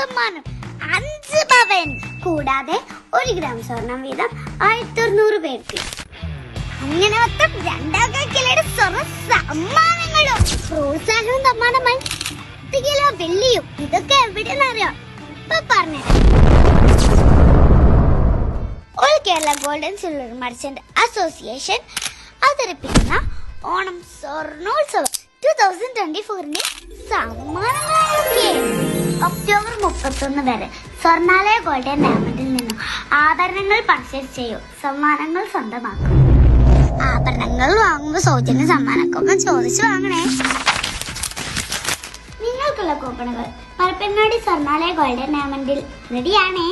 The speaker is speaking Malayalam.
സമ്മാനം. അഞ്ച് പവൻ. കൂടാതെ ഒരു ഗ്രാം സ്വർണം വീതം ആയിരത്തി അറുന്നൂറ് പേർക്ക്. അങ്ങനെ മൊത്തം രണ്ടാം കിലയുടെ സ്വർണ സമ്മാനങ്ങളും. പ്രോത്സാഹനവും സമ്മാനമായി. പത്ത് കിലോ വെള്ളിയും. ഇതൊക്കെ എവിടെയെന്നറിയോ ഇപ്പൊ പറഞ്ഞു all Kerala golden silver merchant association അവതരിപ്പിക്കുന്ന ഓണം സ്വർണോത്സവം. ടു തൗസൻഡ് ട്വന്റി ഫോറിന്റെ ഒക്ടോബർ മുപ്പത്തൊന്ന് വരെ. സ്വർണാലയ ഗോൾഡൻ ഡയമണ്ടിൽ നിന്നും ആഭരണങ്ങൾ പർച്ചേസ് ചെയ്യൂ. സമ്മാനങ്ങൾ സ്വന്തമാക്കും. ആഭരണങ്ങൾ വാങ്ങുമ്പോൾ സൗജന്യ സമ്മാനക്കൊപ്പം ചോദിച്ചു വാങ്ങണേ. നിങ്ങൾക്കുള്ള കൂപ്പണുകൾ പരപ്പനാടി സ്വർണാലയ ഗോൾഡൻ ഡയമണ്ടിൽ റെഡിയാണേ